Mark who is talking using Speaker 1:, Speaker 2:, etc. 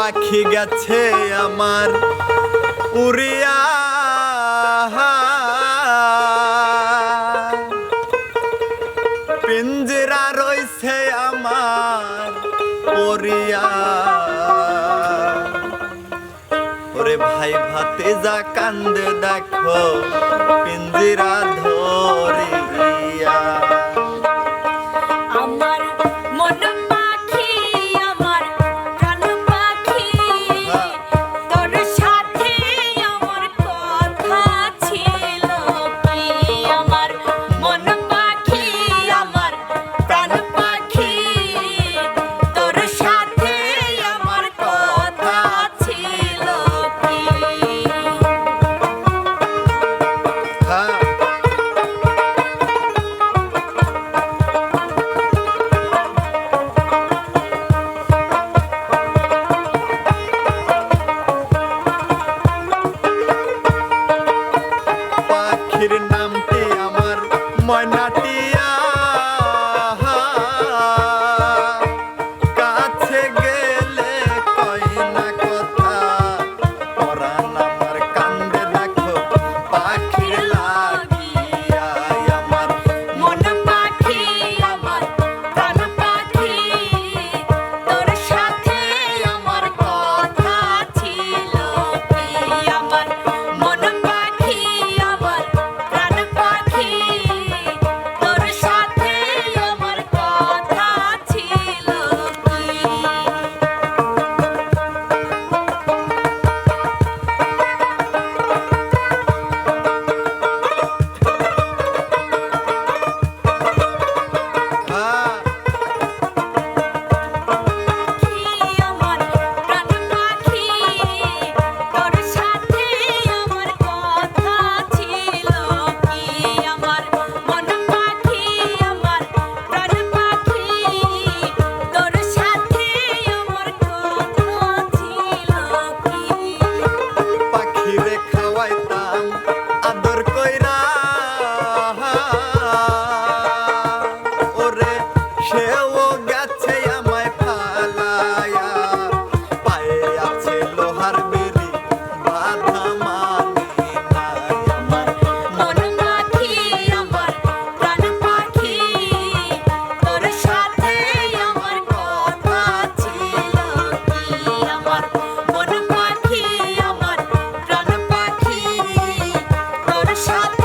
Speaker 1: পাখি গেছে আমার উড়িয়া। পিঞ্জরা রইছে আমার পরিয়া ওরে ভাই ভাতে যা কান্দে দেখো পিঞ্জিরা ধরিয়া।
Speaker 2: আমার মন
Speaker 1: şehrin Shut up.